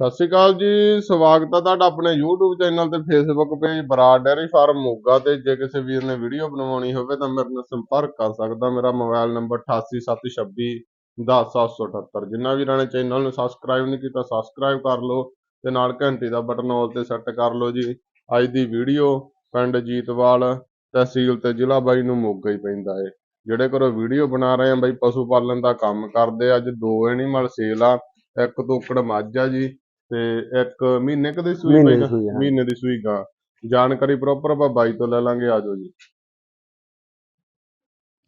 ਸਤਿ ਸ਼੍ਰੀ ਅਕਾਲ ਜੀ, ਸਵਾਗਤ ਹੈ ਤੁਹਾਡਾ ਆਪਣੇ YouTube ਚੈਨਲ ਤੇ Facebook page Brar dairy farm Moga ਤੇ। ਜੇ ਕਿਸੇ ਵੀਰ ਨੇ ਵੀਡੀਓ ਬਣਵਾਉਣੀ ਹੋਵੇ ਤਾਂ ਮੇਰੇ ਨਾਲ ਸੰਪਰਕ ਕਰ ਸਕਦਾ। ਮੇਰਾ ਮੋਬਾਈਲ ਨੰਬਰ 8876 10778 ਜਿੰਨਾ ਵੀਰਾਂ ਨੇ ਚੈਨਲ ਨੂੰ ਸਬਸਕ੍ਰਾਈਬ ਨਹੀਂ ਕੀਤਾ ਸਬਸਕ੍ਰਾਈਬ ਕਰ ਲਓ ਤੇ ਨਾਲ ਘੰਟੀ ਦਾ ਬਟਨ ਆਲ ਤੇ ਸੈੱਟ ਕਰ ਲਓ ਜੀ। ਅੱਜ ਦੀ ਵੀਡੀਓ ਪਿੰਡ ਜੀਤਵਾਲ ਤਹਿਸੀਲ ਤੇ ਜ਼ਿਲ੍ਹਾ ਬਾਈ ਨੂੰ ਮੋਗਾ ਹੀ ਪੈਂਦਾ ਏ। ਜਿਹੜੇ ਘਰੋਂ ਵੀਡੀਓ ਬਣਾ ਰਹੇ ਆ ਬਾਈ, ਪਸ਼ੂ ਪਾਲਣ ਦਾ ਕੰਮ ਕਰਦੇ ਅੱਜ ਦੋ ਐਨੀਮਲ ਸੇਲ ਆ, ਇੱਕ ਤੋਕੜ ਮੱਝ ਆ ਜੀ। ਤੇ ਇੱਕ ਮਹੀਨੇ ਕਦੇ ਸੂਈ ਮਹੀਨੇ ਦੀ? ਸੂਈ। ਮਹੀਨੇ ਦੀ ਸੂਈ ਗਾਂ। ਜਾਣਕਾਰੀ ਪ੍ਰੋਪਰ ਆਪਾਂ ਬਾਈ ਤੋਂ ਲੈ ਲਾਂਗੇ ਆਜੋ ਜੀ।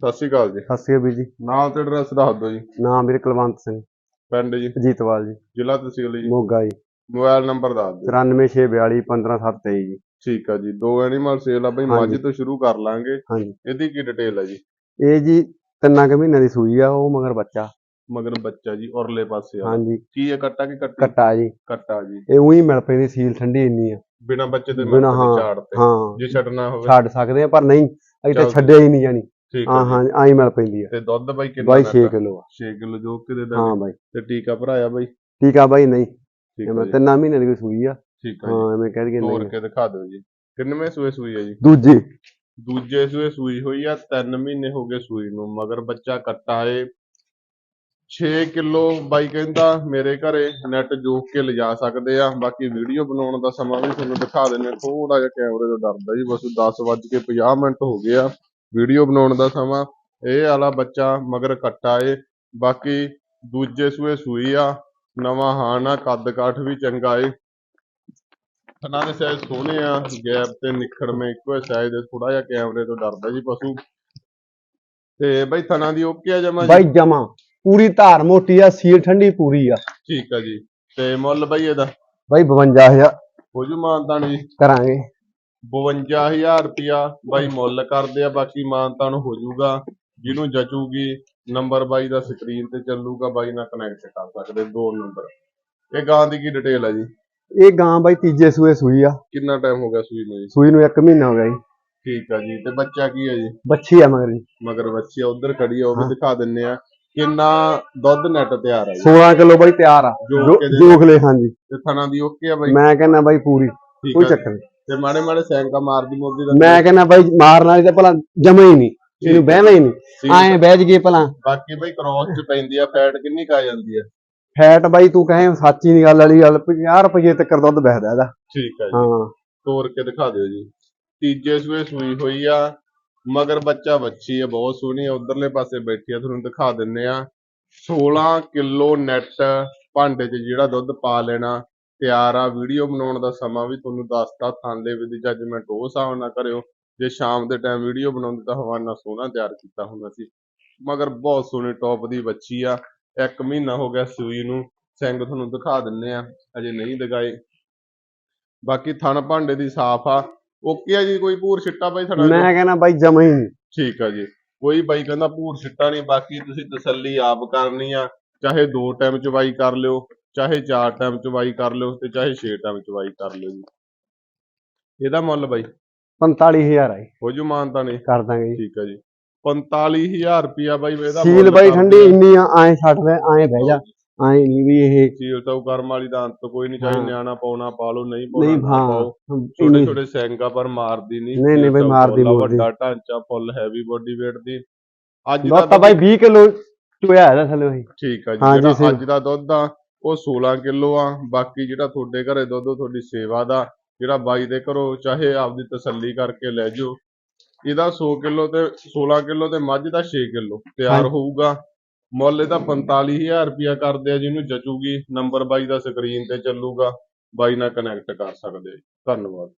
ਸਤਿ ਸ਼੍ਰੀ ਅਕਾਲ ਜੀ। ਸਤਿ ਸ਼੍ਰੀ ਅਕਾਲ ਵੀਰ ਜੀ। ਨਾਮ ਤੇ ਐਡਰੈਸ ਦੱਸ ਦਿਓ ਜੀ। ਨਾਮ ਵੀਰ ਕੁਲਵੰਤ ਸਿੰਘ। ਪਿੰਡ ਜੀ। ਜੀਤਵਾਲ ਜੀ। ਜ਼ਿਲ੍ਹਾ ਤਹਿਸੀਲ ਜੀ। ਮੋਗਾ ਜੀ। ਮੋਬਾਈਲ ਨੰਬਰ ਦੱਸ ਦਿਓ। 94642 15723 ਜੀ। ਠੀਕ ਆ ਜੀ। ਦੋ ਐਨੀਮਲ ਸੇਲ ਆ ਬਈ ਮੱਝ ਹਾਂਜੀ। ਤੋਂ ਸ਼ੁਰੂ ਕਰ ਲਾਂਗੇ। ਹਾਂਜੀ। ਇਹਦੀ ਕੀ ਡਿਟੇਲ ਆ ਜੀ? ਇਹ ਜੀ ਤਿੰਨਾਂ ਕੁ ਮਹੀਨਿਆਂ ਦੀ ਸੂਈ ਆ ਉਹ ਮਗਰ ਬੱਚਾ। ਮਗਰ ਬੱਚਾ ਜੀ ਔਰਲੇ ਪਾਸੇ ਆ ਹਾਂਜੀ। ਕੀ ਇਹ ਕੱਟਾ ਕਿ ਕੱਟੀ? ਕੱਟਾ ਜੀ। ਕੱਟਾ ਜੀ। ਇਹ ਉਹੀ ਮਿਲ ਪੈਂਦੀ ਸੀਲ ਠੰਡੀ ਇੰਨੀ ਆ। ਬਿਨਾ ਬੱਚੇ ਦੇ ਬਿਨਾਂ, ਹਾਂ, ਹਾਂ। ਜੇ ਛੱਡਣਾ ਹੋਵੇ। ਛੱਡ ਸਕਦੇ ਆ ਪਰ ਨਹੀਂ ਅਜੇ ਤਾਂ। ਛੱਡਿਆ ਹੀ ਨਹੀਂ ਜਾਣੀ। ਠੀਕ ਹਾਂ ਹੈ ਹਾਂ ਆਈ ਮਿਲ ਪੈਂਦੀ ਆ। ਤੇ ਦੁੱਧ ਬਾਈ ਕਿੰਨਾ ਬਾਈ 6 ਦਿੰਦਾ? ਕਿਲੋ ਆ। 6 ਕਿਲੋ ਜੋ ਕਿ ਦੇ ਹਾਂ ਬਾਈ। ਤੇ ਟੀਕਾ ਭਰਾਇਆ ਬਾਈ? ਆ ਬਾਈ ਨਹੀਂ। ਹੈ ਮੈਂ ਤਿੰਨਾਂ ਮਹੀਨਿਆਂ ਦੀ ਸੂਈ ਆ। ਠੀਕ ਹੈ ਹਾਂ ਐਵੇਂ ਕਹਿ ਤੋੜ ਨਹੀਂ। ਕੇ ਦਿਖਾ ਦਿਓ ਜੀ। ਕਿੰਨਵੇਂ ਸੂਏ ਸੂਈ ਹੈ ਜੀ? ਦੂਜੀ। ਦੂਜੇ ਸੂਏ ਸੂਈ ਹੋਈ ਆ 3 ਮਹੀਨੇ ਹੋ ਗਏ ਸੂਈ ਨੂੰ। ਮਗਰ ਬੱਚਾ ਕੱਟਾ ਏ 6 ਕਿਲੋ ਬਾਈ ਕਹਿੰਦਾ, ਮੇਰੇ ਘਰੇ ਨੈਟ ਜੋਕ ਕੇ ਲਿਜਾ ਸਕਦੇ ਆ। ਬਾਕੀ ਵੀਡੀਓ ਬਣਾਉਣ ਦਾ ਸਮਾਂ ਵੀ ਤੁਹਾਨੂੰ ਦਿਖਾ ਦਿੰਨੇ ਥੋੜਾ ਜਿਹਾ ਕੈਮਰੇ ਤੋਂ ਡਰਦਾ ਜੀ, ਬਸ 10 ਵੱਜ ਕੇ 50 ਮਿੰਟ ਹੋ ਗਏ ਆ। ਵੀਡੀਓ ਬਣਾਉਣ ਦਾ ਸਮਾਂ ਇਹ ਵਾਲਾ ਬੱਚਾ ਮਗਰ ਕੱਟਾ ਏ। ਬਾਕੀ ਦੂਜੇ ਸੂਏ ਸੂਈ ਆ, ਨਵਾਂ ਹਾਨ ਆ, ਕੱਦ ਕਾਠ ਵੀ ਚੰਗਾ ਏ। ਥਣਾ ਦੇ ਸਾਈਜ਼ ਸੋਹਣੇ ਆ ਗੈਪ ਤੇ ਨਿਖੜਵੇਂ ਇੱਕੋ ਸਾਈਜ਼ ਥੋੜਾ ਜਿਹਾ ਕੈਮਰੇ ਤੋਂ ਡਰਦਾ ਜੀ ਪਸ਼ੂ। ਤੇ ਬਾਈ, ਥਣਾ ਦੀ ਓਕੇ ਆ ਜਮਾ ਬਾਈ, ਜਮਾ। ਪੂਰੀ ਧਾਰ ਮੋਟੀ ਆ ਸੀਲ ਠੰਡੀ ਪੂਰੀ ਆ। ਠੀਕ ਆ ਜੀ। ਤੇ ਮੁੱਲ ਬਈ ਇਹਦਾ? ਬਾਈ 52000 ਹੋ ਜੂ ਮਾਨਤਾਨ ਜੀ? ਕਰਾਂਗੇ। 52000 ਰੁਪਿਆ ਬਾਈ ਮੁੱਲ ਕਰਦੇ ਆ ਬਾਕੀ ਮਾਨਤਾਨ ਹੋ ਜੂਗਾ। ਜਿਹਨੂੰ ਜਚੂਗੀ ਨੰਬਰ ਬਾਈ ਦਾ ਸਕਰੀਨ ਤੇ ਚੱਲੂਗਾ ਬਾਈ ਨਾਲ ਕਨੈਕਟ ਕਰ ਸਕਦੇ ਦੋ ਨੰਬਰ। ਇਹ ਗਾਂ ਦੀ ਕੀ ਡਿਟੇਲ ਆ ਜੀ? ਇਹ ਗਾਂ ਬਾਈ ਤੀਜੇ ਸੂਏ ਸੂਈ ਆ। ਕਿੰਨਾ ਟਾਈਮ ਹੋ ਗਿਆ ਸੂਈ ਨੂੰ ਜੀ? ਸੂਈ ਨੂੰ 1 ਮਹੀਨਾ ਹੋ ਗਿਆ ਜੀ। ਠੀਕ ਆ ਜੀ। ਤੇ ਬੱਚਾ ਕੀ ਹੈ ਜੀ? ਬੱਚੀ ਆ ਮਗਰ ਜੀ। ਮਗਰ ਬੱਚੀ ਆ ਉਧਰ ਖੜੀ ਆ ਉਹ ਵੀ। ਦਿਖਾ ਦਿੰਨੇ ਆ। ਕਿੰਨਾ ਦੁੱਧ ਨੈਟ ਤਿਆਰ ਆ ਜੀ? 16 ਕਿਲੋ ਬਾਈ ਤਿਆਰ ਆ। ਜੋਖ ਜੋ- ਕੇ ਦੇ- ਜੋਖ ਲੈ ਹਾਂਜੀ। ਤੇ ਥਣਾ ਦੀ ਓਕੇ ਆ ਬਾਈ? ਮੈਂ ਕਹਿੰਦਾ ਬਾਈ ਪੂਰੀ ਠੀਕ ਕੋਈ ਆ ਚੱਕਰ ਨਹੀਂ ਤੇ ਮਾੜੇ ਮਾੜੇ ਸੈਂਕਾ ਮਾਰਦੀ ਮੋਦੀ ਦਾ ਮੈਂ ਕਹਿੰਦਾ ਬਾਈ ਮਾਰਨ ਵਾਲੀ ਤਾਂ ਭਲਾ ਜਮਾ ਹੀ ਨਹੀਂ ਇਹਨੂੰ ਬਹਿਣਾ ਹੀ ਨਹੀਂ। ਠੀਕ ਐਂ ਬਹਿ ਜਗੇ ਭਲਾ। ਬਾਕੀ ਬਈ ਕ੍ਰੋਸ ਚ ਪੈਂਦੀ ਆ ਫੈਟ ਕਿੰਨੀ ਕਾ ਜਾਂਦੀ ਆ? ਫੈਟ ਬਾਈ ਤੂੰ ਕਹੇ ਸੱਚੀ ਨਹੀਂ ਗੱਲ ਵਾਲੀ ਗੱਲ 50 ਰੁਪਏ ਤੱਕ ਦੁੱਧ ਬਹਿਦਾ ਇਹਦਾ। ਠੀਕ ਆ ਜੀ। ਹਾਂ। ਤੋੜ ਕੇ ਦਿਖਾ ਦਿਓ ਜੀ। ਤੀਜੇ ਸੂਏ ਸੂਈ ਹੋਈ ਆ। ਮਗਰ ਬੱਚਾ ਵੱਛੀ ਆ ਬਹੁਤ ਸੋਹਣੀ ਆ ਉਧਰਲੇ ਪਾਸੇ ਬੈਠੀ ਆ ਤੁਹਾਨੂੰ ਦਿਖਾ ਦਿੰਨੇ ਆ 16 ਕਿਲੋ ਨੈਟ ਭਾਂਡੇ 'ਚ ਜਿਹੜਾ ਦੁੱਧ ਪਾ ਲੈਣਾ, ਤਿਆਰ ਆ। ਵੀਡੀਓ ਬਣਾਉਣ ਦਾ ਸਮਾਂ ਵੀ ਤੁਹਾਨੂੰ ਦੱਸਤਾ ਥਾਂਲੇ ਵਿਦ ਜੱਜਮੈਂਟ ਉਹ ਹਿਸਾਬ ਨਾਲ ਕਰਿਓ। ਜੇ ਸ਼ਾਮ ਦੇ ਟਾਈਮ ਵੀਡੀਓ ਬਣਾਉਂਦੇ ਤਾਂ ਹਵਾਨਾ ਸੋਹਣਾ ਤਿਆਰ ਕੀਤਾ ਹੁੰਦਾ ਸੀ। ਮਗਰ ਬਹੁਤ ਸੋਹਣੀ ਟੌਪ ਦੀ ਬੱਚੀ ਆ। ਇੱਕ ਮਹੀਨਾ ਹੋ ਗਿਆ ਸੂਈ ਨੂੰ। ਸਿੰਘ ਤੁਹਾਨੂੰ ਦਿਖਾ ਦਿੰਨੇ ਆ ਅਜੇ ਨਹੀਂ ਦਿਖਾਏ ਬਾਕੀ ਥਣ ਭਾਂਡੇ ਦੀ ਸਾਫ਼ ਆ। ਓਕੇ ਆ ਜੀ ਕੋਈ ਭੂਰ ਛਿੱਟਾ ਬਾਈ ਥਣਾ ਮੈਂ ਕਹਿੰਦਾ ਬਾਈ ਜਮਾ ਹੀ ਨਹੀਂ। ਠੀਕ ਆ ਜੀ। ਕੋਈ ਬਾਈ ਕਹਿੰਦਾ ਭੂਰ ਛਿੱਟਾ ਨਹੀਂ ਬਾਕੀ ਤੁਸੀਂ ਤਸੱਲੀ ਆਪ ਕਰਨੀ ਆ। ਚਾਹੇ ਦੋ ਟਾਈਮ ਚਵਾਈ ਕਰ ਲਿਓ ਚਾਹੇ ਚਾਰ ਟਾਈਮ ਚਵਾਈ ਕਰ ਲਿਓ ਤੇ ਚਾਹੇ ਛੇ ਟਾਈਮ ਚਵਾਈ ਕਰ ਲਿਓ ਜੀ। ਇਹਦਾ ਮੁੱਲ ਬਾਈ? 45000 ਆਈ ਹੋ ਜੂ। ਮਾਨਤਾ ਨਹੀਂ। ਕਰ ਦਾਂਗੇ ਜੀ। ਠੀਕ ਆ ਜੀ। 45000 ਰੁਪਿਆ ਬਾਈ ਇਹਦਾ ਸੀਲ ਬਾਈ ਠੰਡੀ। ਇੰਨੀ ਆ ਐਂ ਛੱਡ ਲੈ ਐਂ ਬਹਿ ਜਾ। ਐਂ ਨਹੀਂ ਵੀ ਇਹ ਸੀਲ ਤਾਂ ਉਹ ਕਰਮ ਵਾਲੀ ਦਾ ਅੰਤ ਕੋਈ ਨਹੀਂ ਚਾਹੇ ਹਾਂ। ਨਿਆਣਾ ਪਾਉਣਾ ਪਾ ਲਓ ਨਹੀਂ ਪਾਉਣਾ ਨਹੀਂ ਨਾ ਹਾਂ ਪਾਓ ਛੋਟੇ ਛੋਟੇ ਸੈਂਗਾ ਪਰ ਮਾਰਦੀ ਨਹੀਂ ਨਹੀਂ, ਨਹੀਂ ਬਈ, ਤਾਂ ਮਾਰਦੀ ਫੁੱਲ ਆ, ਮੂਰਦੀ। ਵੱਡਾ ਢਾਂਚਾ ਫੁੱਲ ਹੈਵੀ ਬੋਡੀ weight ਦੀ ਅੱਜ ਦੁੱਧ ਤਾਂ ਬਾਈ 20 ਕਿਲੋ ਚੋਇਆ ਇਹਦਾ ਥੱਲੇ ਬਾਈ ਠੀਕ ਆ ਜੀ ਸਹੀ। ਅੱਜ ਦਾ ਦੁੱਧ ਆ ਉਹ 16 ਕਿਲੋ ਆ ਬਾਕੀ ਜਿਹੜਾ ਤੁਹਾਡੇ ਘਰੇ ਦੁੱਧ ਉਹ ਤੁਹਾਡੀ ਸੇਵਾ ਦਾ ਜਿਹੜਾ ਬਾਈ ਦੇ ਘਰੋਂ ਚਾਹੇ ਆਪਦੀ ਤਸੱਲੀ ਕਰਕੇ ਲੈ ਜਾਓ ਇਹਦਾ 100 ਕਿਲੋ ਤੇ 16 ਕਿਲੋ ਤੇ ਮੱਝ ਦਾ 6 ਕਿਲੋ ਤਿਆਰ। ਹੋਊਗਾ ਮੁੱਲ ਇਹਦਾ 45000 ਰੁਪਿਆ ਕਰਦੇ ਆ, ਜਿਹਨੂੰ ਜਚੂਗੀ ਨੰਬਰ ਬਾਈ ਦਾ ਸਕਰੀਨ ਤੇ ਚੱਲੂਗਾ, ਬਾਈ ਨਾਲ ਕਨੈਕਟ ਕਰ ਸਕਦੇ ਆ। ਧੰਨਵਾਦ